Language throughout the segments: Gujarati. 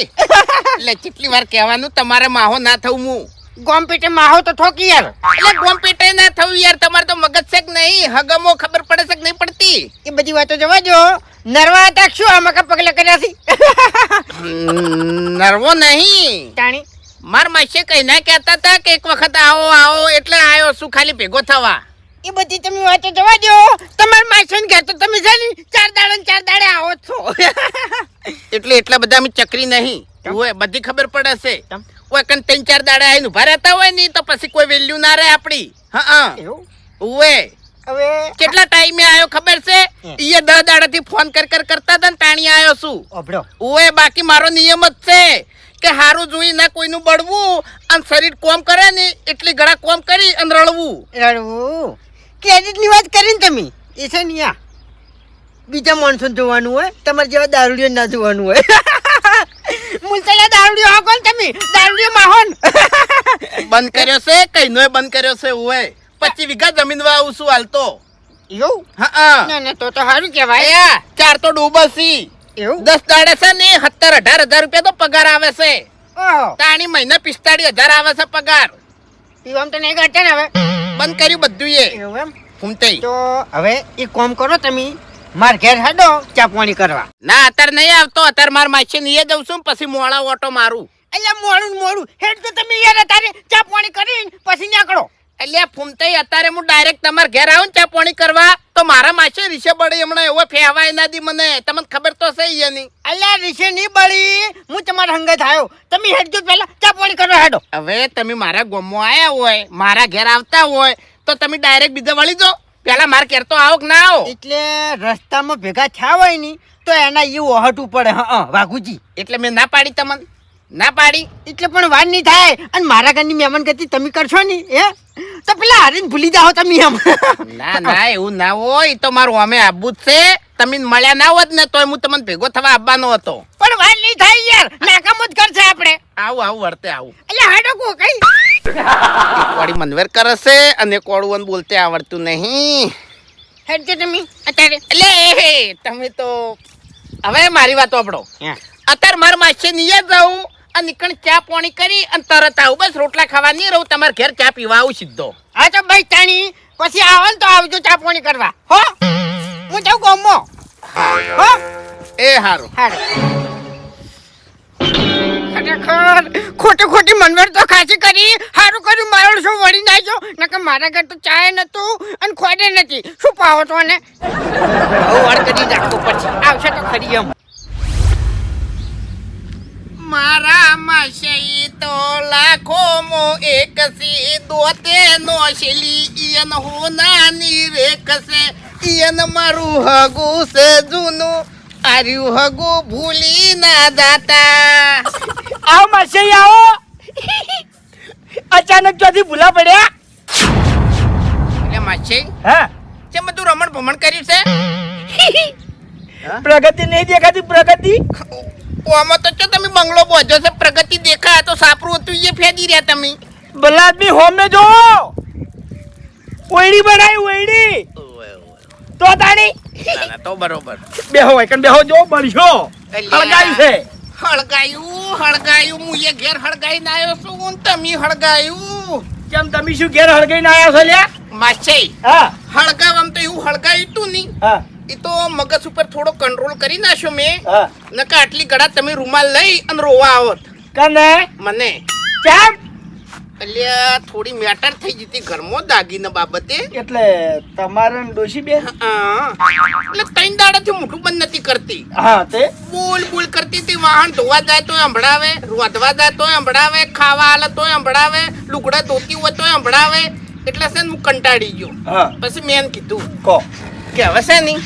એટલે કેટલી વાર કહેવાનું તમારે માહો ના થવું હું ગોમ પેટે માહો તો ઠોકી યાર. એટલે ગોમપેટે ના થવું યાર તમારે તો મગજ છે કે નહીં? હગમો ખબર પડે છે કે નહીં પડતી? એ બધી વાતો જવા જો નરવા હતા શું આમાં કા પગલા કર્યા છે? નરવો નહીં. તાણી માર માસે કઈ ના કહેતા હતા કે એક વખત આવો આવો એટલે આવ્યો શું ખાલી ભેગો થવા. એ બધી તમે વાતો જવા દો. તમારા માસન ઘર તો તમે છે ને ચાર દાડે ચાર દાડે આવો છો. એટલે એટલા બધા અમે ચકરી નહીં. હોય બધી ખબર પડે છે. કોઈ કન ત્રણ ચાર દાડા આવીને ઊભા રહેતા હોય ને તો પછી કોઈ વેલ્યુ ના રહે આપણી. હા એવું? હવે? કેટલા ટાઈમે આવ્યો ખબર છે. ઈએ દસ દાડાથી ફોન કર કર કરતા હતા ને તાણી આવ્યો છું. ઓએ બાકી મારો નિયમ જ છે કે હારું જોઈ ના કોઈનું બળવું અને શરીર કોમ કરે ને એટલી ઘણા કોમ કરી અને રળવું. રડવું ક્રેડિટની વાત કરીને તમે. એ છે ને યા. બીજા માણસો જોવાનું હોય તમારે જેવા દારૂડીઓ ના જોવાનું હોય. મુલતલા દારૂડિયો હો કોણ તમે? દારૂડિયો માહોન બંધ કર્યો છે? કઈનો બંધ કર્યો છે ઓએ પચી વીઘા જમીન વાવું છું હાલતો એવું? હા ના ના તો તો સારું કહેવાય. ચાર તો ડૂબસી એવું? દસ દાડે છે ને સત્તર અઢાર હજાર રૂપિયા તો પગાર આવે છે. તાણી મહિને પિસ્તાળીસ હજાર આવે છે પગાર. પીવામ તો નહીં કાઢતા ને હવે. બંધ કર્યું બધું એ. એવું એમ? ફૂમતે તો હવે એ કોમ કરો તમે. માર ઘેર હાડો ચા પાણી કરવા. ના અત્યારે નહીં આવતો. અત્યારે માર માસી નહીં જઉં છું પછી મોડા ઓટો મારું. એટલે મોડું ને મોડું હેડ તો તમે યાર તારે ચા પાણી કરીને પછી નીકળો. એટલે ફૂમતાઈ અત્યારે હું ડાયરેક્ટ તમારા ઘેર આવું ને ચા પાણી કરવા. તો મારા માસે રીશે બળી હમણાં એવો ફેવાય ના દી મને. તમને ખબર તો છે એની. અલ્યા રીશે નહીં બળી. હું તમારા હંગે આવ્યો તમે હેડજો પહેલા ચા પાણી કરવા હેડો. હવે તમે મારા ગમો આયા હોય મારા ઘેર આવતા હોય તો તમે ડાયરેક્ટ બીજા વળી દો પેલા મારા ઘેર તો આવો કે ના આવો. એટલે રસ્તામાં ભેગા થયા હોયની તો એના એવું ઓહટવું પડે હા વાઘુજી. એટલે મેં ના પાડી તમને. ના પાડી. એટલે પણ વાર નહીં થાય. અને મારા ઘરની મહેમાન ગતિ તમે કરશો ને એ તો પેલા હારીને ભૂલી જાઓ તમે એમ. ના ના એવું ના હોય. તો મારું અમે આબુ જ છે. તમે મળ્યા ના હોત ને તોય હું તમને ભેગો થવા આવવાનો હતો. પણ વાર નહીં થાય યાર. નાકામ જ કરશે આપણે. આવું આવું વર્તે આવું. એટલે હાડો કો કઈ વાળી મનવેર કરશે અને કોળવન બોલતે આવડતું નહીં. હેડજો તમે અત્યારે. એટલે તમે તો હવે મારી વાત આપડો અત્યારે મારા માસે નહીં જાઉં અને નીકળ ચા પાણી કરી અને તરત આવું બસ રોટલા ખાવા નહીં રહું તમારા ઘેર ચા પીવા આવું સીધો. હા તો ભાઈ તાણી પછી આવો ને તો આવજો ચા પાણી કરવા. હો? હું જાઉં ગોમો હો? એ હારું. હારું. ખરેખર ખોટી ખોટી મનવર તો ખાસી કરી. સારું કર્યું મારો શું વળી નાખ્યો નકર મારા ઘર તો ચાય નતું અને ખોડે નથી. શું પાવો તો ને બહુ વળ કરી નાખો પછી. આવશે તો ખરી એમ. મારા માસે તો લાખો મો એક સી દોતે નો શેલી. ઈયન હો નાની રેખસે ઈયન મારું હગુ છે જૂનું. આર્યું હગુ ભૂલી ના દાતા. આવો માસે આવો? અચાનક ચોથી ભૂલા પડ્યા? એટલે માસે હા? તે બધું રમણ ભમણ કર્યું છે? પ્રગતિ નહીં દેખાતી પ્રગતિ? ઓમાં તો જો તમે બંગલો પહોંચો છે પ્રગતિ દેખા તો સાપરું હતું એ ફેદી રહ્યા તમે. ભલા આદમી હોમે જો ઓઈડી બનાવી ઓઈડી તો તાણી. તો બરોબર. બેહો હોય કણ બેહો જો બળ્યો હળગાયું છે. હળગાયું હળગાયું હું એ ઘેર હળગાઈને આવ્યો છું તમે હળગાયું. કેમ તમે શું ઘેર હળગાઈને આવ્યા છો લ્યા? માસે હા. હળગાવમ તો એવું હળગાયું તું નહીં. હા. એ તો મગજ ઉપર થોડો કંટ્રોલ કરી નાખ્યો મેં. નકા આટલી ગળા તમે રૂમાલ લઈ અને રોવા આવત. કને? મને. કેમ એટલે થોડી મેટર થઈ જતી ઘરમાં દાગીના બાબતે. એટલે તમારે ડોશી બે એટલે ત્રણ દાડાથી મોટું બંધ નથી કરતી. હા તે? બોલ બોલ કરતી હતી વાહન ધોવા જાય તો સંભળાવે રોધવા જાય તો સંભળાવે ખાવા આલે તો સંભળાવે લુગડા ધોતી હોય તો સંભળાવે. એટલે છે હું કંટાળી ગયો. પછી મેં કીધું કો. કે હવે છે નહીં?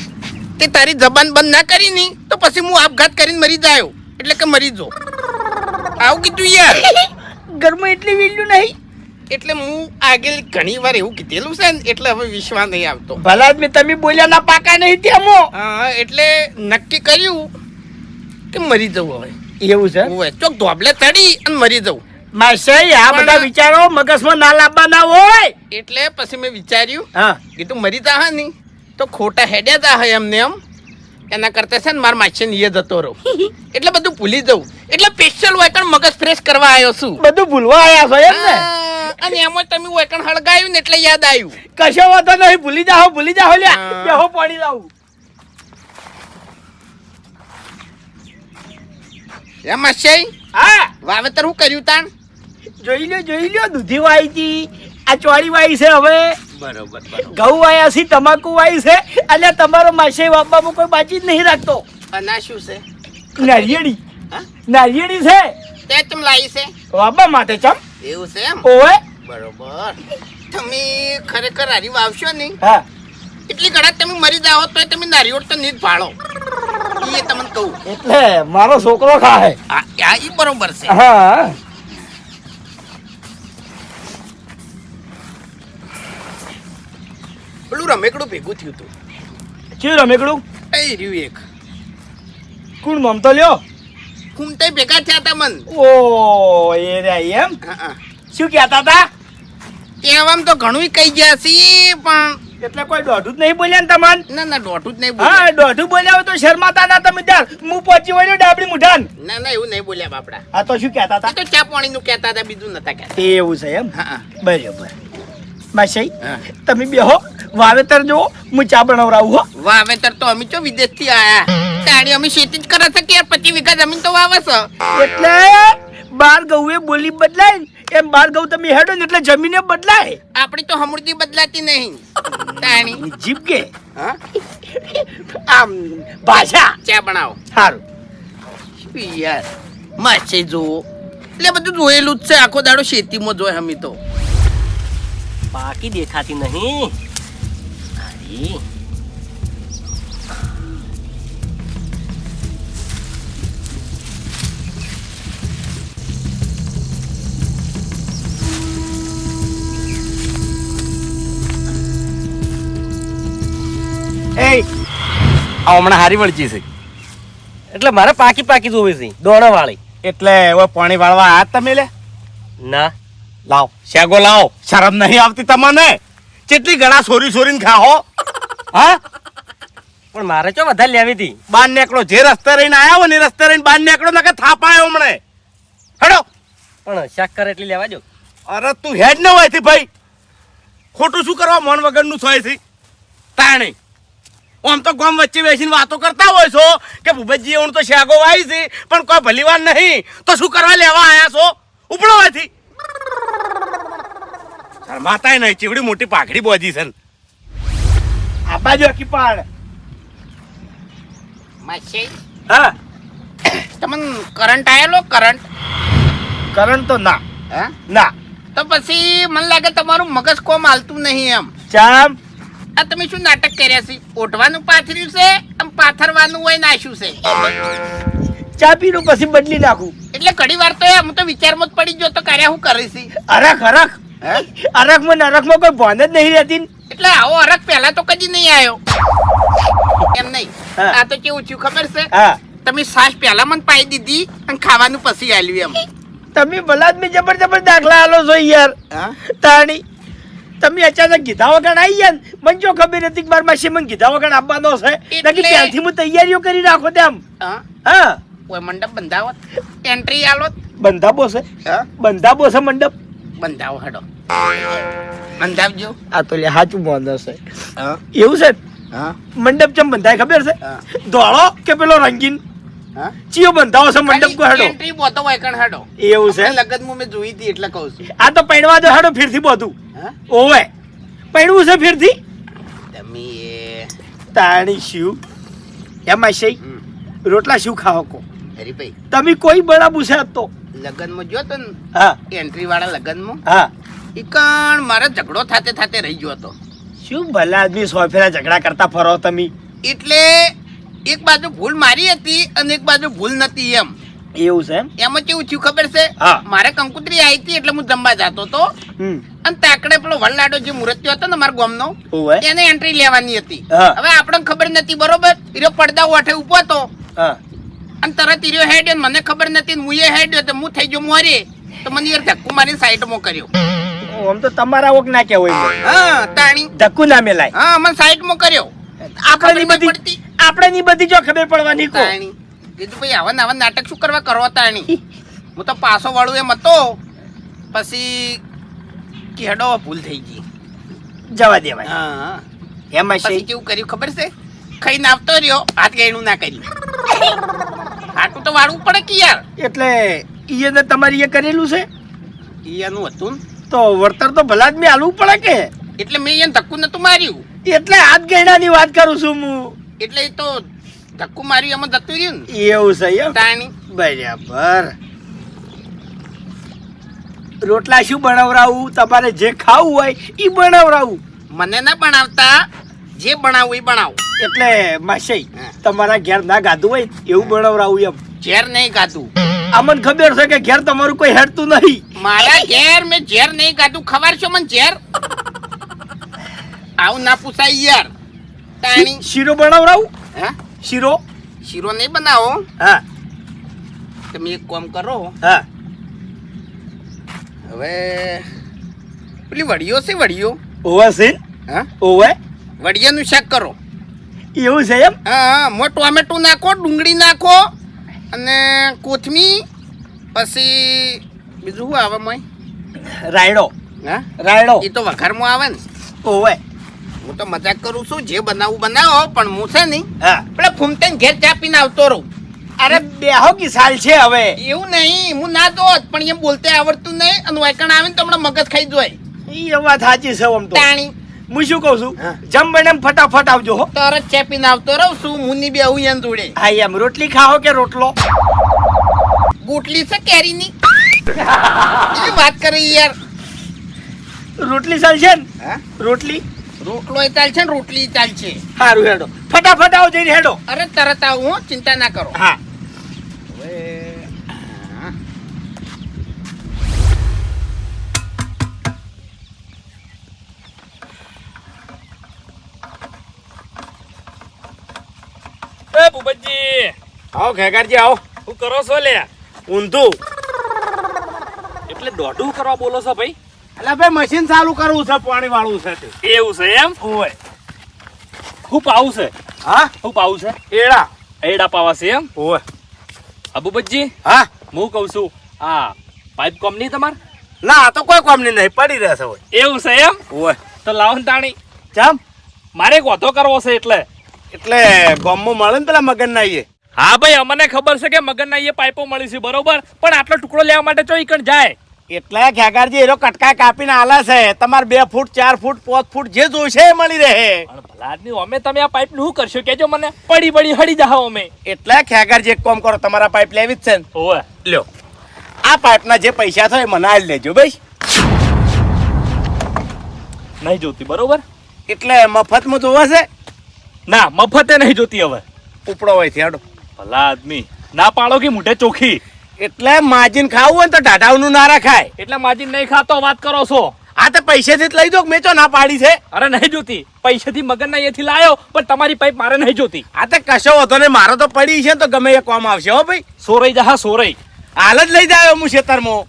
તે તારી જબાન બંધ ના કરી નહીં તો પછી હું આપઘાત કરીને મરી જાયો એટલે કે મરી જો આવું કીધું યાર. ઘરમાં એટલી વેલ્યુ નહીં? એટલે હું આગળ ઘણી વાર એવું કીધેલું છે ને એટલે હવે વિશ્વાસ નહીં આવતો. ભલા મેં તમે બોલ્યા ના પાકા નહીં ત્યાં હા એટલે નક્કી કર્યું કે મરી જવું હવે. એવું છે? ઓવે ચોક ધોબલે ચડી અને મરી જવું માસાઈ આ બધા વિચારો મગજમાં ના લાવવાના હોય. એટલે પછી મેં વિચાર્યું હા. કીધું મરી જા હા નહીં. તો ખોટા હેડ્યા જા હોય એમને એમ. એના કરતા છે ને મારા માછી નિયે જતો રહું. એટલે બધું ભૂલી જવું એટલે સ્પેશિયલ વેકણ મગજ ફ્રેશ કરવા આવ્યો છું. બધું ભૂલવા આવ્યા છો એમ ને? અને એમાં તમે વેકણ હળગાયું ને એટલે યાદ આવ્યું. કશો વાંધો નહીં ભૂલી જાઓ ભૂલી જાઓ લ્યા. હા. બેહો પાણી લાવું. એમ માસી? હા. વાવેતર હું કર્યું તાણ? જોઈ લ્યો જોઈ લ્યો દૂધી વાઈ હતી આ ચોળી વાઈ છે હવે. બરોબર બરોબર. ઘઉં વાયા છે તમાકુ વાય છે અલ્યા તમારો માસે વાપવામાં કોઈ બાજી જ નહીં રાખતો. અના શું છે? નારિયેળી. હા? નારિયેળી છે? તે તમ લાવી છે? વાપા માટે ચમ? એવું છે એમ? ઓવે. બરોબર. તમે ખરેખર હારી વાવશો ને હા. એટલી ઘણા તમે મરી જાઓ તો તમે નારિયોળ તો નહીં ભાળો. એ તમને કહું. એટલે મારો છોકરો ખાય આ આ ઈ બરોબર છે. હા. પેલું રમેકડું ભેગું થયું હતું કેવું રમેકડું? એ રહ્યું એક? કોણ મમતો લ્યો. કુમતે ભેગા થયા હતા મન. ઓ એ રહ્યા એમ? હા, હા. શું કહેતા હતા કહેવામાં તો ઘણું કહી ગયા છે પણ એટલે કોઈ દોઢું જ નહીં બોલ્યા ને તમાન? ના ના દોઢું જ નહીં હા બોલ્યા દોઢું બોલ્યા તો શરમાતા ના તમે ત્યાં હું પહોંચી વળ્યો ડાબડી મુઢાન. ના ના એવું નહીં બોલ્યા બાપડા. આ તો શું કહેતા હતા તો ચા પાણી નું કહેતા હતા બીજું નતા કહેતા. એવું છે એમ? હા હા. બરાબર. માસી હા. તમે બેહો. વાવેતર જો હું ચા બનાવરાવું હો. વાવેતર તો અમે તો વિદેશથી આયા. તાણી અમે ખેતી જ કરે છે કે પતિ વીઘા જમીન તો વાવે છે? એટલે બાર ગૌએ બોલી બદલાય એમ બાર ગૌ તમે હેડો ને એટલે જમીને બદલાય. આપણી તો હમૃતિ બદલાતી નહીં. તાણી. જીભ કે? હા? આમ ભાષા. ચા બનાવો. સારું યાર? માછે જુઓ. એટલે બધું જોયેલું જ છે. આખો દાડો ખેતીમાં જોય અમે તો. બાકી દેખાતી નહીં. આ હમણાં હારી વળચી છે. એટલે મારે પાકી પાકી જોવી છે દોણા વાળી એટલે હવે પાણી વાળવા આ તમે લે. ના. લાવ. શેગો લાવ. શરમ નહીં આવતી તમને. કેટલી ગળા સોરી સોરીને ખાઓ હા? પણ મારે ચો વધારે લેવી હતી. બાર નેકડો જે રસ્તે રહીને આવ્યા હોય ને રસ્તે રહીને બાર નીકળો નકે થાપાયો હમણે. હેડો. પણ શક્કર કરે એટલે લેવા જો અરે તું હેડ ન હોયથી ભાઈ. ખોટું શું કરવા? મન વગરનું સોય છે તાણે. આમ તો ગોમ વચ્ચે બેસીને વાતો કરતા હોય છો કે ભૂપતજી એવું તો શાગો વાઈ છે પણ કોઈ ભલીવાર નહીં. તો શું કરવા લેવા આયા છો? ઉપડો હોયથી એ નહીં ચીવડી મોટી પાઘડી બોજી છે આ બાજુ આખી પાડ. હા. તમને કરંટ આયેલો? કરંટ કરંટ તો ના. હા? ના. તો પછી મને લાગે તમારું મગજ કોમ હાલતું નહીં એમ. ચામ. આ તમે શું નાટક કર્યા છે? ઓઢવાનું પાથર્યું છે આમ પાથરવાનું હોય નાશ્યું છે? ચા પીનું પછી બદલી નાખું. એટલે ઘણી વાર તો હું તો વિચારમાં જ પડી ગયો તો કાર્ય હું કરીશ અરખ અરખ. અરખમાં નરખમાં કોઈ ભાન જ નહીં રહેતી એટલે આવો અરખ પહેલા તો કદી નહીં આવ્યો એમ નહીં. આ તો કેવું થયું ખબર છે? હા. તમે સાસ પહેલા મને પાઈ દીધી અને ખાવાનું પછી આલ્યું એમ. તમે ભલા જ જબર જબર દાખલા આલો છો યાર. હા? તાણી. તમે અચાનક ગીધા વગર આવી ગયા ને? મને જો ખબર હતી કે મારા માસી મને ગીધા વગર આપવાનો છે. એટલે- ત્યાંથી હું તૈયારીઓ કરી રાખો તેમ. હા? હા. કોઈ મંડપ બંધાવો? એન્ટ્રી આલો બંધાબો છે? હા? બંધાબો છે મંડપ? બંધાવો હડો. બંધાવજો. આ તો લે સાચું મોંધો છે. હા. એવું છે? હા. મંડપ ચમ બંધાય ખબર છે? ધોળો કે પેલો રંગીન? ચિયો બંધાવો છો મંડપ કો હેડો. એન્ટ્રી બોતો હોય કણ હેડો. એવું છે? લગત મુ મે જોઈ હતી એટલે કહું છું. આ તો પૈણવા દો હેડો ફિરથી બોધું. ઓવે. પૈણવું છે ફિરથી? તમે એ તાણી શું? એમાં છે રોટલા શું ખાઓ કો? હરીભાઈ. તમે કોઈ બળાબુ છે આજ તો લગનમાં જો તો ને? હા. એન્ટ્રી વાળા લગનમાં? હા. ઈ કણ મારે ઝઘડો થાતે થાતે રહી ગયો હતો. શું ભલા આદમી સો ફેરા ઝઘડા કરતા ફરો તમે? એટલે એક બાજુ ભૂલ મારી હતી અને એક બાજુ ભૂલ નથી એમ. એવું છે એમ? કેવું થયું ખબર છે? મારે કંકુતરી આવી હતી એટલે હું જમવા જતો હતો. અને તાકડે પેલો વલ્લાડો જે મૂર્તિઓ હતો ને મારા ગામનો એને એન્ટ્રી લેવાની હતી. હવે આપણને ખબર નથી બરોબર? ઈરો પડદા ઓઠે ઊભો હતો. અને તરત ઈરો હેડ્યો ને મને ખબર નથી હું એ હેડ્યો તો હું થઈ ગયો મોરે. તો મને યાર ધક્કુ મારી સાઈડમાં કર્યો. આમ તો તમારા ઓક ના કહેવાય. હા તાણી. ધક્કુ ના મેલાય. હા મને સાઈડમાં કર્યો. આ ખબર નહીં બધી- આપણે ની બધી જો ખબર પડવાની કો કીધું ભાઈ આવા ને આવા નાટક શું કરવા કરો તાણી? હું તો પાછો વાળું એમ હતો. પછી કેડો ભૂલ થઈ ગઈ. જવા દેવાય. હા. એમાં પછી કેવું કર્યું ખબર છે? ખાઈને આવતો રહ્યો હાથ ગયણું ના કર્યું. હાટું તો વાળવું પડે કે યાર? એટલે ઈયે તમારી એ કરેલું છે? ઈયાનું હતું ને. તો વળતર તો ભલા જ મેં આલવું પડે કે? એટલે મેં એને ધક્કું નતું માર્યું. એટલે હાથ ગયડાની વાત કરું છું હું? એટલે તો ધક્કું મારી એમાં જતું રહ્યું ને. એવું છે એમ? તાણી. બરાબર. રોટલા શું બનાવરાવું? તમારે જે ખાવું હોય એ બનાવરાવું. મને ના બનાવતા. જે બનાવું એ બનાવું. એટલે માસી તમારા ઘેર ના ગાધું હોય એવું બનાવરાવું એમ. ઝેર નહીં ગાધું. અમને ખબર છે કે ઘેર તમારું કોઈ હેરતું નહીં. મારા ઘેર મેં ઝેર નહીં ગાધું. ખબર મને ઝેર? આવું ના પૂછાય યાર. તાણી શીરો બનાવરાવું? હા? શીરો? શીરો નહીં બનાવો. હા. તમે એક કામ કરો. હા. હવે પેલી વડીયો છે વડીયો? ઓવા છે? હા? ઓવા? વડિયાનું શાક કરો. એવું છે એમ? હા હા. ટોમેટો ટોમેટું નાખો ડુંગળી નાખો અને કોથમી પછી બીજું શું આવે મય રાયડો. હા? રાયડો. એ તો વઘારમાં આવે ને. ઓવે. હું તો મજાક કરું છું જે બનાવું બનાવો પણ હું છે નહીં. હા. પેલા ફૂમતે ઘેર ચા પીને આવતો રહું. અરે બેહો કી સાલ છે હવે. એવું નહીં હું ના દોત પણ એમ બોલતે આવડતું નહીં અને વાયકણ આવે ને તો હમણાં મગજ ખાઈ જોય. એ વાત સાચી છે આમ તો. તાણી. હું શું કહું છું? જમ બને ફટાફટ આવજો હો. તરત ચા પીને આવતો રહું છું મુની બે આવું એમ જોડે. હા એમ. રોટલી ખાઓ કે રોટલો? ગોટલી છે કેરીની. એ વાત કરી યાર. રોટલી ચાલશે ને? હા. રોટલી? રોટલો એ ચાલશે ને રોટલી ચાલશે. સારું હેડો. ફટાફટ આવો જઈને હેડો. અરે તરત આવું હો ચિંતા ના કરો. હા. એ ભૂપતજી આવો ખેગારજી આવો. શું કરો છો લે? ઊંધું. એટલે દોઢું કરવા બોલો છો ભાઈ? એટલે ભાઈ મશીન ચાલુ કરવું છે પાણી વાળું છે તે. એવું છે એમ? ઓય હું પાવું છે? હા? હું પાવું છે? એડા. એડા પાવા છે એમ? ઓય અબુબજી હા? હું કહું છું આ પાઇપ કંપની તમાર? ના આ તો કોઈ કોમ નહીં પડી રહેશે હોય. એવું છે એમ? ઓય તો લાવો તાણી. જામ મારે વધો કરવો છે એટલે. એટલે ગામમાં મળે ને પેલા મગન ના હા ભાઈ અમને ખબર છે કે મગનના ના પાઇપો મળી છે બરોબર? પણ આટલો ટુકડો લેવા માટે ચોઈ ઈકણ જાય. એટલે ખેગારજી એનો કટકા કાપીને આલે છે. તમારે બે ફૂટ ચાર ફૂટ પાંચ ફૂટ જે જોઈશે એ મળી રહે. ભલાદની અમે તમે આ પાઇપનું શું કરશો? કેજો મને પડી પડી હડી જાઓ અમે. એટલે ખેગારજી એક કામ કરો તમારા પાઇપ લેવી જ છે ને. ઓવે લ્યો. આ પાઇપના જે પૈસા થાય મને આલી લેજો ભાઈ. નહીં જોતી બરોબર? એટલે મફતમાં જોવા છે? ના મફતે નહીં જોતી હવે. ઉપડો હોયથી હેડો. ભલા આદમી ના પાડો કે મુઢે ચોખી? એટલે માજીન ખાવું હોય ને તો ઢાઢાવનું ના રખાય. એટલે માજીન નહીં ખાતો વાત કરો છો. આ તો પૈસેથી જ લઈ દો મેં ચો ના પાડી છે? અરે નહીં જોતી. પૈસાથી મગનના એથી લાયો પણ તમારી પાઇપ મારે નહીં જોતી. આ તો કશો હતો ને મારો તો પડી છે તો ગમે એ કોમ આવશે હો ભાઈ. સોરઈ જહા સોરઈ. હાલ જ લઈ જાય હું ખેતરમાં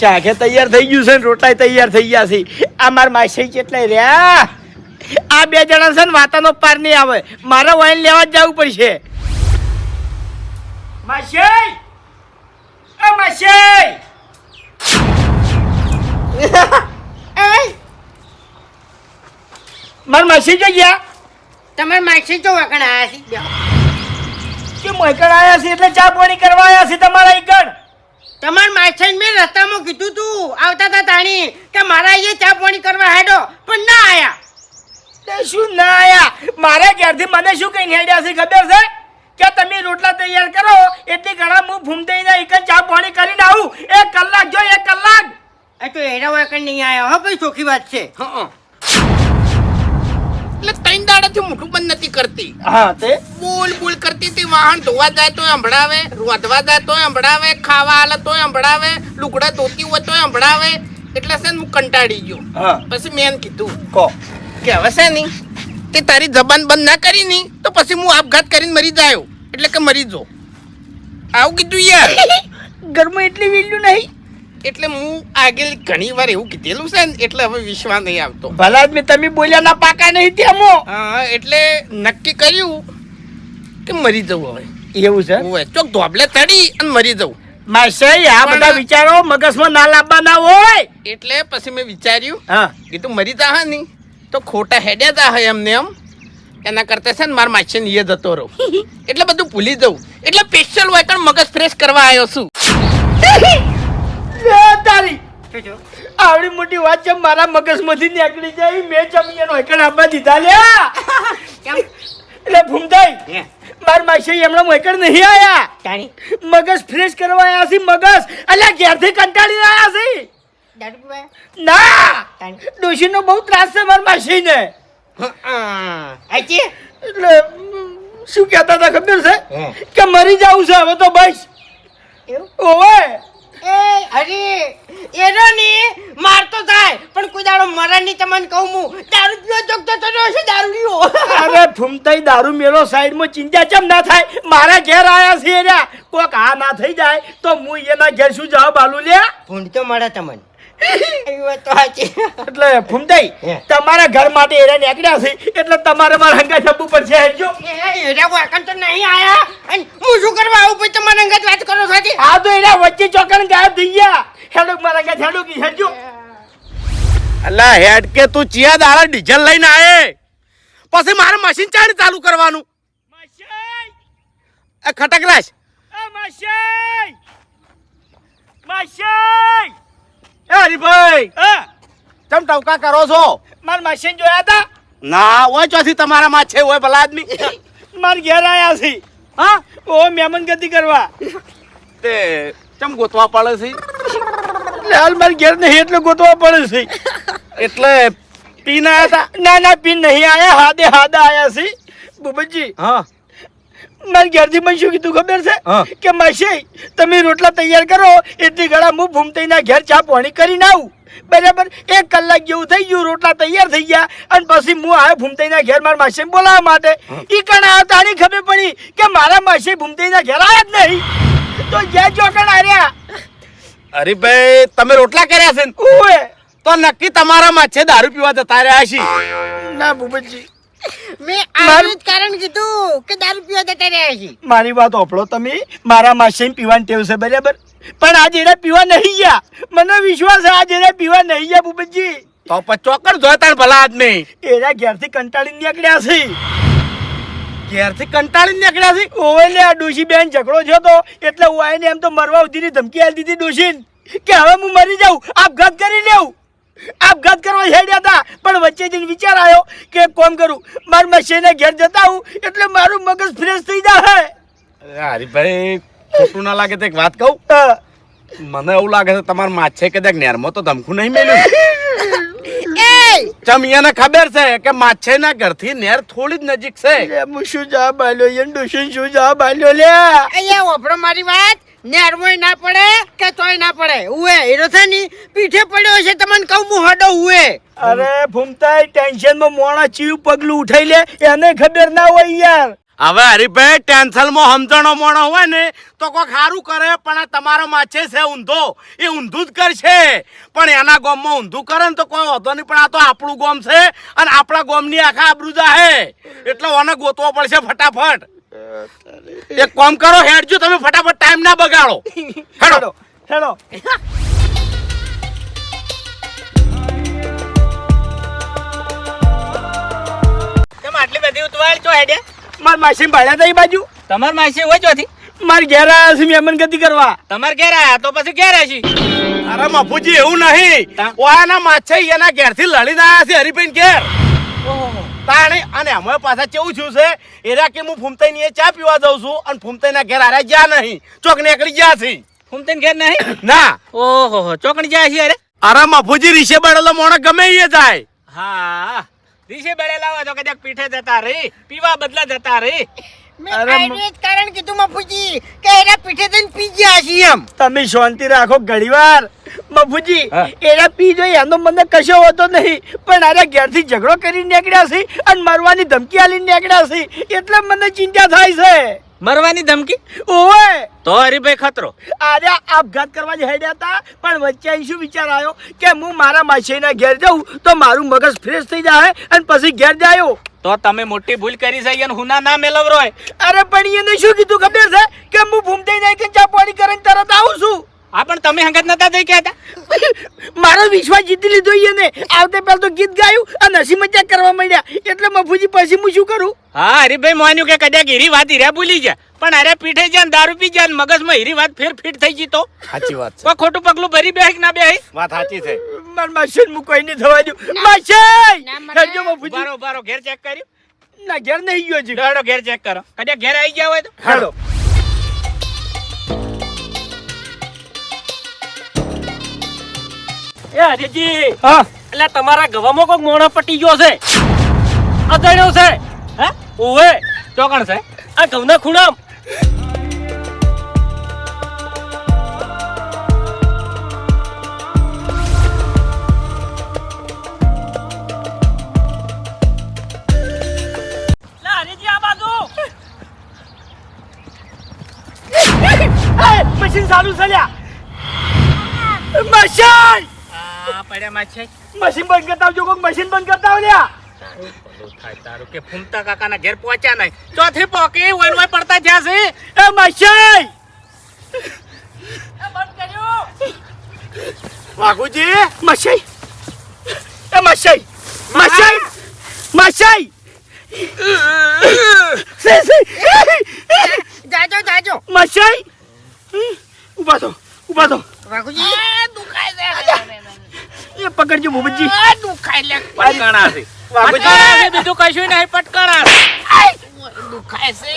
શાકે તૈયાર થઈ ગયું છે ને રોટલાય તૈયાર થઈ ગયા છે. આ માર માસી કેટલાય રહ્યા? આ બે જણા છે ને વાતાનો પાર નહીં આવે. મારે વાઈન લેવા જ જવું પડશે. માસી! એ માસી! માર માસી જો ગયા? તમે માસી જો વગણ આયા છે. કે મોકળ આયા છે એટલે ચા પાણી કરવા આયા છે તમારા ઈકણ તમાર માછન મેં રસ્તામાં કીધું તું આવતા હતા તાણી કે મારા અહીંયા ચા પાણી કરવા હેડો પણ ના આયા. તે શું ના આયા? મારા ઘેરથી મને શું કઈ હેડ્યા છે ખબર છે? કે તમે રોટલા તૈયાર કરો એટલે ઘણા હું ભૂમતે એક ચા પાણી કરીને આવું. એક કલાક જો એક કલાક. એ તો એના વગણ નહીં આયા હો ભાઈ ચોખ્ખી વાત છે. હં. એટલે ત્રણ દાડાથી મોટું બંધ નથી કરતી. હા તે? બોલ બોલ કરતી હતી વાહન ધોવા જાય તો સંભળાવે રોધવા જાય તો સંભળાવે ખાવા આલે તો સંભળાવે લુગડા ધોતી હોય તો સંભળાવે. એટલે છે ને હું કંટાળી ગયો. હા. પછી મેં એને કીધું કહો કે હવે છે નહીં તે તારી જબાન બંધ ના કરી ની તો પછી હું આપઘાત કરીને મરી જાયો એટલે કે મરી જો આવું કીધું યાર. ઘરમાં એટલી વેલ્યુ નહીં? એટલે હું આગળ ઘણી વાર એવું કીધેલું છે ને એટલે હવે વિશ્વાસ નહીં આવતો. ભલા મેં તમે બોલ્યા ના પાકા નહીં તેમો હા એટલે નક્કી કર્યું કે મરી જવું હવે. એવું છે? હોય ચોક ધોબલે ચડી અને મરી જવું. માસાઈ આ બધા વિચારો મગજમાં ના લાવવાના હોય. એટલે પછી મેં વિચાર્યું હા. કીધું મરી જા હા નહીં તો ખોટા હેડ્યા તા હોય એમને એમ. એના કરતા છે ને મારા માછે ને એ જતો રહું. એટલે બધું ભૂલી જવું. એટલે સ્પેશિયલ હોય પણ મગજ ફ્રેશ કરવા આવ્યો છું. તારી આવડી મોટી વાત છે મારા મગજમાંથી નીકળી જાય મેં જમીન એકણ આપવા દીધા લ્યા. એટલે ભૂમતાઈ માર માસી એમણે મોકળ નહીં આયા. મગજ ફ્રેશ કરવા આયા છે મગજ. અલ્યા ઘેરથી કંટાળી આયા છે. ના! ડોશીનો બહુ ત્રાસ છે માર માસીને. એટલે શું કહેતા હતા ખબર છે? કે મરી જાવું છે હવે તો બસ. ઓવે. એ અરે એનો ની મારતો થાય પણ કોઈ દાડો મરણની તમને કહું હું. દારૂ પીવો ચોક તો તો છે દારૂ અરે, ફૂમતાઈ દારૂ મેલો સાઈડમાં ચિંતા ચમ ના થાય? મારા ઘેર આયા છે એર્યા. કોક આ ના થઈ જાય તો હું એના ઘેર શું જાવ બાલુ લે? તો મળે તમને. એટલે ફૂમતાઈ તમારા ઘર માટે એરા નીકળ્યા છે એટલે તમારે મારા હંગા થવું પડશે હેડજો. એ એરા વાકણ તો નહીં આયા. અને હું શું કરવા આવું પછી તમારા હંગા વાત કરો સાથી? હા આ તો એરા વચ્ચે ચોકન ગાયબ થઈ ગયા. હેડો મારા હંગા હેડો કી હેજો અલા હેડ કે તું ચિયા દાળા ડીઝલ લઈને આયે? પછી મારે મશીન ચાડી ચાલુ કરવાનું? મશીન? એ ખટકરાશ. માસી માસી એ હરીભાઈ હા? ચમ ટવકા કરો છો? માર માસી જોયા હતા? ના ઓય ચોથી તમારા માં છે ઓય ભલા આદમી. માર ઘેર આયા છે. હા? ઓ મહેમાન ગતિ કરવા. તે ચમ ગોતવા પડે છે? હાલ માર ઘેર નહીં એટલે ગોતવા પડે છે. એટલે પીન આયા હતા ના ના પીન નહીં આયા હાદે હાદા આયા છે. બુબજી હા. મારી ઘેરથી મને શું કીધું ખબર છે? કે માસી તમે રોટલા તૈયાર કરો એટલી ઘડા હું ભૂમતઈના ઘેર ચા પાણી કરીને આવું. બરાબર? એક કલાક જેવું થઈ ગયું રોટલા તૈયાર થઈ ગયા અને પછી હું આવ્યો ભૂમતઈના ઘેર મારા માસી બોલાવવા માટે. એ કણ આવ્યો તારી ખબર પડી કે મારા માસી ભૂમતાઈના ઘેર આવ્યા જ નહીં. તો જ્યાં ચોકણ આવ્યા ભાઈ તમે રોટલા કર્યા છે ને? તો નક્કી તમારા માછે દારૂ પીવા જતા રહ્યા છે ના બુબજી. મેં આનું જ કારણ કીધું કે દારૂ પીવા જતા રહ્યા છે મારી વાત ઓપડો તમે. મારા માસી પીવાની ટેવ છે બરાબર? પણ આજે એને પીવા નહીં ગયા. મને વિશ્વાસ છે આજે એને પીવા નહીં ગયા ભૂપતજી. તો પછી ચોકડ જોતા ને ભલા આદમી એના ઘેરથી કંટાળી નીકળ્યા છે. ઘેરથી કંટાળી નીકળ્યા છે? ઓવે લે આ ડોશી બેન ઝઘડો છે તો. એટલે હું આવીને એમ તો મરવા ઉધીની ધમકી આપી દીધી ડોશીને. કે હવે હું મરી જાઉં. આપઘાત કરી લેવું. આપઘાત કરવા હેડ્યા હતા પણ વચ્ચે જઈને વિચાર આવ્યો કે એક કામ કરું મારા મશીને ઘેર જતા આવું એટલે મારું મગજ ફ્રેશ થઈ જાય હરીભાઈ ખોટું ના લાગે તો એક વાત કહું. હા. મને એવું લાગે છે તમારા માછે કે દેખ નેરમાં તો ધમકું નહીં મેલ્યું એ ચમ ખબર છે કે માછેના ઘરથી નેર થોડી જ નજીક છે. મુશુ હું શું જવાબ આલ્યો એને શું જવાબ આલ્યો લે! અહીંયા વાપરો મારી વાત? નેરમોય ના પડે કે તોય ના પડે? ઉએ હીરો છે ની પીઠે પડ્યો છે તમને કહું હું હડો ઉએ અરે ભૂમતાઈ ટેન્શનમાં મોણા ચીવ પગલું ઉઠાઈ લે એને ખબર ના હોય યાર. હવે હરીભાઈ ટેન્શનમાં સમજણો મોણો હોય ને તો કોઈ સારું કરે પણ આ તમારો માછે છે ઊંધો. એ ઊંધું જ કરશે. પણ એના ગોમમાં ઊંધું કરે ને તો કોઈ વાંધો નહીં પણ આ તો આપણું ગોમ છે અને આપણા ગોમની આખા આબરૂ જાહે. એટલે ઓને ગોતવો પડશે ફટાફટ. એક કામ કરો હેડજો તમે ફટાફટ ટાઈમ ના બગાડો. હેડો. હેડો તમે આટલી બધી ઉતવાળ છો હેડે? માર માસી ભાડ્યા તા એ બાજુ. તમાર માસી હોય ચોથી? માર ઘેર આયા છે મેમન ગતિ કરવા. તમાર ઘેર આયા તો પછી ઘેર આશી અરે મફુજી એવું નહીં? ઓયાના માછે એના ઘેરથી લડીને આવ્યા છે હરીભાઈ ઘેર. તાણે અને અમે પાછા કેવું થયું છે? એરા કે હું ફૂમતાઈ ચા પીવા જાઉં છું અને ફૂમતાઈ ઘેર આરે ગયા નહીં. ચોક નીકળી ગયા છે. ફૂમતાઈ ઘેર નહીં? ના. ઓહો ચોકડી જાય છે અરે? અરે મફુજી રીશે બળેલો મોણો ગમે એ જાય. હા. રીશે બેડેલા હોય તો કદાચ પીઠે જતા રહી પીવા બદલા જતા રહી કારણ કીધું મફુજી કે એના પીઠે જઈને પી ગયા છીએ એમ. તમે શાંતિ રાખો ઘડીવાર. મફુજી. એના પી જોઈ એનો મને કશો હોતો નહીં. પણ આરે ઘેરથી ઝઘડો કરી નીકળ્યા છે અને મરવાની ધમકી આલી નીકળ્યા છે. એટલે મને ચિંતા થાય છે. મરવાની ધમકી? ઓય તો હરીભાઈ ખતરો. આજે આપઘાત કરવા જ હેડ્યા હતા પણ વચ્ચે અહીં શું વિચાર આવ્યો? કે હું મારા માસીના ઘેર જાઉં તો મારું મગજ ફ્રેશ થઈ જાય અને પછી ઘેર જાયો. તો તમે મોટી ભૂલ કરી છે અને હુના ના મેલવરો અરે પણ એને શું કીધું ખબર છે? કે હું ભૂમતી નહીં કે ચા પાણી કરીને તરત આવું છું. આ પણ તમે હંગત નતા થઈ ગયા હતા? મારો વિશ્વાસ જીતી લીધો એને આવતે પહેલ તો ગીત ગાયું અને હસી મજાક કરવા માંડ્યા. એટલે મફુજી પછી હું શું કરું? હા હરીભાઈ માન્યું કે કદાચ હીરી વાત હીરા ભૂલી જાય પણ અરે પીઠે જાય ને દારૂ પી જાય ને મગજમાં હીરી વાત ફેર ફીટ થઈ ગઈ તો? સાચી વાત છે. ખોટું પગલું ભરી બેહી ના બેહી? વાત સાચી છે. માર માસી હું કોઈ નહીં થવા દઉં. માસી! ના મફુજી. બારો બારો ઘેર ચેક કર્યું? ના ઘેર નહીં ગયો છે ડોડો ઘેર ચેક કરો. કદાચ ઘેર આવી ગયા હોય તો? હેડો. એ હરીજી હા? એટલે તમારા ગવામાં કોઈક મોણો પટી ગયો છે? અજાણ્યો છે? હે? ઓવે ચોકણ છે. આ ઘઉંના ખૂણામ. મશીન ચાલુ છે લ્યા. મશીન! આ પડ્યા માં છે. મશીન બંધ કરતા આવજો કોક મશીન બંધ કરતા આવ લ્યા ભલું થાય તારું કે ફૂમતા કાકાના ઘેર પહોંચ્યા નહીં. ચોથી પોકે વન વય પડતા જ્યાં છે. એ મશીન! વાઘુજી મશાઈ એ મશાઈ મશાઈ મશાઈ જાજો જાજો. ઊભા થો ઊભા થો. વાઘુજી. એ પકડજો ભૂપતજી દુખાય લે. પટકણા છે. વાઘુજી પટકણા છે બીજું કશું નહીં પટકણા છે. દુખાય છે.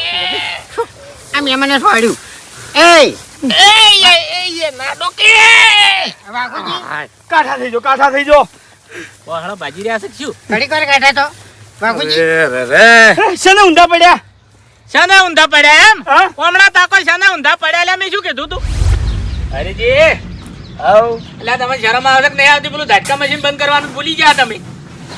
આ મેં મને છોડ્યું એ વાઘુજી કાઠા થઈ જો કાઠા થઈ જો. વહાણો બાજી રહ્યા છે શું? ઘડી કાઢે તો. વાઘુજી શેને ઊંધા પડ્યા? શાના ઊંધા પડ્યા એમ? હમણાં તાકો શાના ઊંધા પડ્યા એટલે મેં શું કીધું તું? આવ એટલે તમે શરમ આવે નહીં આવતી? પેલું ઝટકા મશીન બંધ કરવાનું ભૂલી ગયા તમે.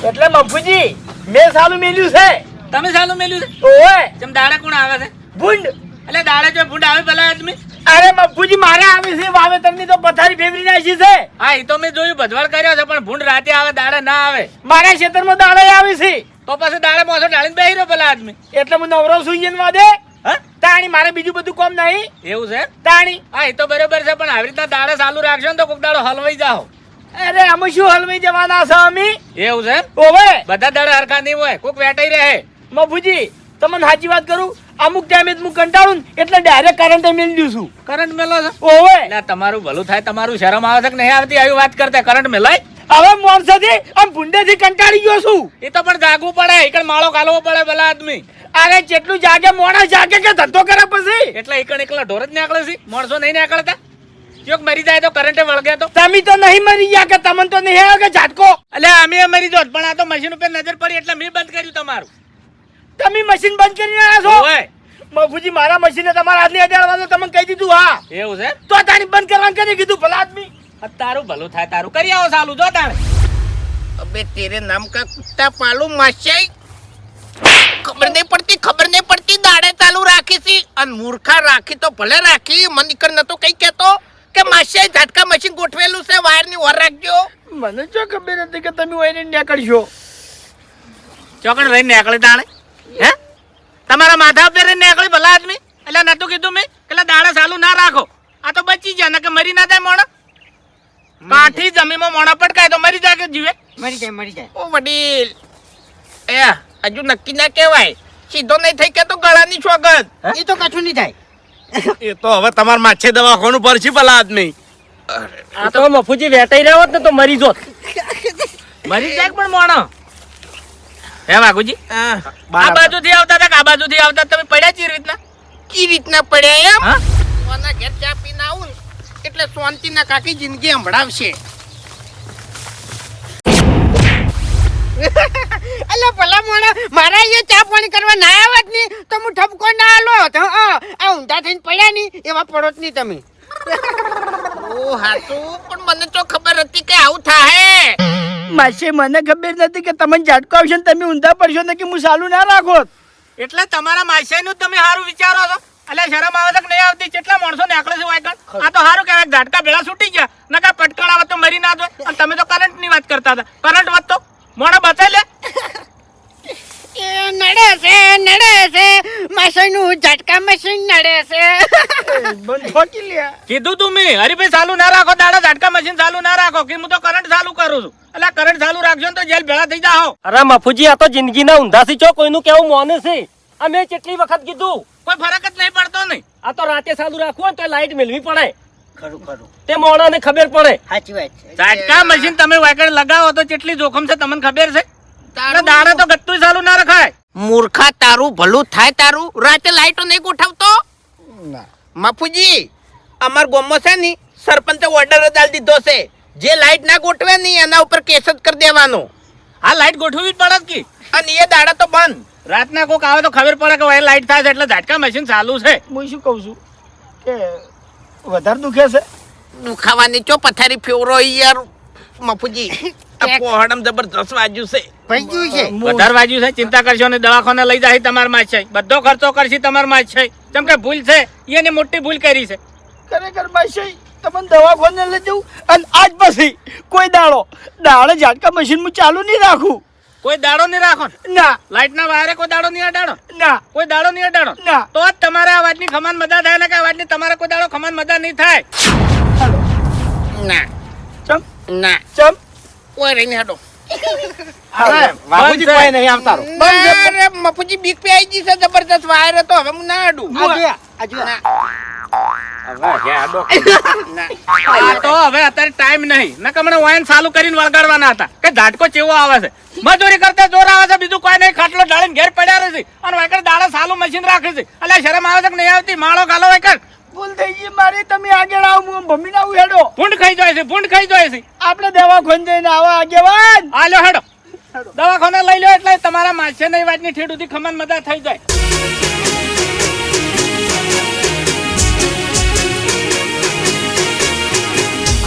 એટલે મફુજી મેં સાલું મેલ્યું છે. તમે સાલું મેલ્યું છે? ઓએ જેમ દાડા કોણ આવે છે? ભૂંડ. એટલે દાડા જો ભૂંડ આવે પેલા આદમી? અરે મફુજી મારે આવે છે વાવેતરની તો પથારી ફેરવી નાખી છે. હા એ તો મેં જોયું ભજવાડ કર્યો છે પણ ભૂંડ રાતે આવે દાડા ના આવે. મારા ખેતરમાં દાડે આવે છે. તો પછી દાડે મોસો ડાળીને બેહી રહ્યો પેલા આદમી? એટલે હું નવરો સુઈ જઈને વાદે. તાણી મારે બીજું બધું કોમ નહીં. એવું છે? તાણી. હા એ તો બરોબર છે પણ આવી રીતના દાડા ચાલુ રાખશો ને તો કોક દાડો હલવાઈ જાઓ. અરે અમે શું હલવાઈ જવાના છે અમે? એવું છે? ઓવે. બધા દાડા હરખા નહીં હોય કોક વેટાઈ રહે. મફુજી તમને સાચી વાત કરું? અમુક ટાઈમે હું કંટાળું ને એટલે ડાયરેક્ટ કરંટ મેળ દઉં છું. કરંટ મેલો છે? ઓવે. તમારું ભલું થાય તમારું શરમ આવે છે કે નહીં આવતી આવી વાત કરતા કરંટ મેલાય? હવે મોણસાથી આમ ભૂંડેથી કંટાળી ગયો છું. એ તો પણ જાગવું પડે એકણ માળો કાલવો પડે પેલા આદમી. અરે જેટલું જાગે મોણસ જાગે કે ધંધો કરે પછી? એટલે એકણ એકલા ઢોર જ નીકળે છે. માણસો નહીં નીકળતા. ચોક મરી જાય તો કરંટે વળગે તો. તમે તો નહીં મરી ગયા કે તમને તો નહીં આવ્યો કે ઝાટકો? એટલે અમે મરી જોત પણ આ તો મશીન ઉપર નજર પડી એટલે મેં બંધ કર્યું તમારું. તમે મશીન બંધ કરીને આવ્યા છો? ઓય. બાપુજી મારા મશીને તમારા હાથની અડાડવાનું તમને કહી દીધું હા. એવું છે? તો તારી બંધ કરવાનું કરી કીધું ભલા આદમી? તારું ભલું થાય તારું કરી આવો સાલું જો તાણે. અબે તેરે નામ કા કુત્તા પાલું માશાઈ ખબર નહીં પડતી ખબર નહીં પડતી દાડે ચાલુ રાખી છે અને મૂર્ખા રાખી તો ભલે રાખી મનિકર નતો કઈ કેતો કે માશાઈ ઝાટકા મશીન ગોઠવેલું છે વાયરની ઓર રાખજો. મને જો ખબર હતી કે તમે ઓઈને નીકળશો. ચોકણ રહી નીકળે તાણે હે? તમારા માથા ઉપર રહી નીકળી ભલા આદમી? એટલે નતું કીધું મેં એટલે દાડા સાલું ના રાખો. આ તો બચી જાય કે મરી ના જાય મોણો કાઠી જમીનમાં મોણા પટકાય તો મરી જાય કે જીવે? મરી જાય મરી જાય. ઓ વડીલ. એ હજુ નક્કી ના કહેવાય. સીધો નહીં થઈ કે તો ગળાની છોગત એ તો કશું નહીં થાય. એ તો હવે તમારે માછે દવાખાનું પડશે ભલા આદમી. આ તો મફુજી વેટાઈ રહ્યો હોત ને તો મરી જોત. મરી જાય પણ મોણો. હે વાઘુજી? હા આ બાજુથી આવતા હતા આ બાજુથી આવતા તમે પડ્યા ચી રીતના? કી રીતના પડ્યા એમ? મને ઘેર ચા પીને આવું ને એટલે શાંતિના કાકી જિંદગી સંભળાવશે. અલા ભલા મોણા મારા અહીંયા ચા પાણી કરવા ના આવતની? તો હું ઠપકો ના આલો તો આ ઊંધા થઈને પડ્યા ની એવા પડોતની તમે. ઓ હાચું પણ મને તો ખબર હતી કે આવું થાય માસે મને ખબર નથી કે તમને ઝાટકો આવશે ને તમે ઊંધા પડશો ને કે હું સાલું ના રાખો એટલે તમારા માછાઈનું નું તમે સારું વિચારો છો? અલ્યા શરમ આવે છે કે નહીં આવતી? કેટલા માણસો નીકળે છે વાયકણ? આ તો સારું કહેવાય ઝાટકા ભેળા છૂટી ગયા. નકા પટકણ આવે તો મરી ના જાય. અને તમે તો કરંટની વાત કરતા હતા. કરંટ વધતો મોડા બચાઈ લે. નડે છે નડે છે. મશીનનું ઝટકા મશીન નડે છે. બંધ ઠોકી લે. કીધું તું મેં. હરીભાઈ ચાલુ ના રાખો દાડા ઝાટકા મશીન ચાલુ ના રાખો કે હું તો કરંટ ચાલુ કરું છું. એટલે કરંટ ચાલુ રાખજો ને તો જેલ ભેળા થઈ જાઓ. અરે મફુજી આ તો જિંદગીના ઊંધાસી છો. કોઈનું કેવું મોને છે? અમે કેટલી વખત કીધું? કોઈ ફરક જ નહીં પડતો નહીં આ તો રાતે ચાલુ રાખવું હોય તો લાઈટ મેળવી પડે. ખરું ખરું. તે મોણાને ખબર પડે. સાચી વાત છે. ઝાટકા મશીન તમે વાગડ લગાવો તો કેટલી જોખમ છે તમને ખબર છે? તારા દાડા તો ગત્તું ચાલુ ના રખાય. મૂર્ખા તારું ભલું થાય તારું? રાતે લાઈટો નહીં ગોઠવતો? મફુજી અમાર ગોમો છે ની સરપંચે ઓર્ડર જ આલી દીધો છે. જે લાઈટ ના ગોઠવે નહીં એના ઉપર કેસ જ કરી દેવાનો. આ લાઈટ ગોઠવવી જ પડે જ કી. અને એ દાડા તો બંધ. રાતના કોક આવે તો ખબર પડે કે વાયર લાઈટ થાય છે એટલે ઝાટકા મશીન ચાલુ છે. હું શું કહું છું કે વધારે દુખે છે? દુખાવાની ચો પથારી ફેવરો યાર મફુજી. પોહડમ જબરજસ્ત વાજ્યું છે. ભાઈ ગયું છે? વધારે વાજ્યું છે? ચિંતા કરશો ને દવાખાને લઈ જાય તમારમાં છે બધો ખર્ચો કરશે તમારમાં છે કેમ કે ભૂલ છે? એની મોટી ભૂલ કરી છે. ખરેખર માસી તમને દવાખાને લઈ જવું અને આજ પછી કોઈ દાડો દાડે ઝાટકા મશીન હું ચાલુ નહીં રાખું. કોઈ દાડો નહીં રાખો ને. લાઈટ ના વાયરે કોઈ દાડો નહીં અડાડો. ના. કોઈ દાડો નહીં અડાડો. ના. તો જ તમારે આ વાતની ખમાન મજા થાય ને કે આ વાતની તમારે કોઈ દાડો ખમાન મજા નહીં થાય. ના. ચમ. ના. ચમ. કોઈ રહી નહીં અરે મફુજી બીક પે આવી ગઈ છે જબરદસ્ત વાયર હતો હવે હું. ના અડું તો હવે અત્યારે ટાઈમ નહીં. ન કે મને વાયન ચાલુ કરીને વળગાડવાના હતા. કે ઝાટકો ચેવો આવે છે? મજૂરી કરતા જોર આવે છે બીજું કોઈ નહીં. ખાટલો ડાળીને ઘેર પડ્યા રહે છે. અને વાયકર દાડા સાલું મશીન રાખે છે. એટલે શરમ આવે છે કે નહીં આવતી? માળો ગાલો વાયકર ભૂલ થઈ ગઈ મારી. તમે આગળ આવો હું ભમીને આવું હેડો. ભૂંડ ખાઈ જાય છે ભૂંડ ખાઈ જાય છે. આપણે દવાખાને જઈને આવા આગેવાન. આલ્યો હેડો. દવાખાને લઈ લો એટલે તમારા માછે નહીં વાતની ઠેડ સુધી ખમણ મજા થઈ જાય.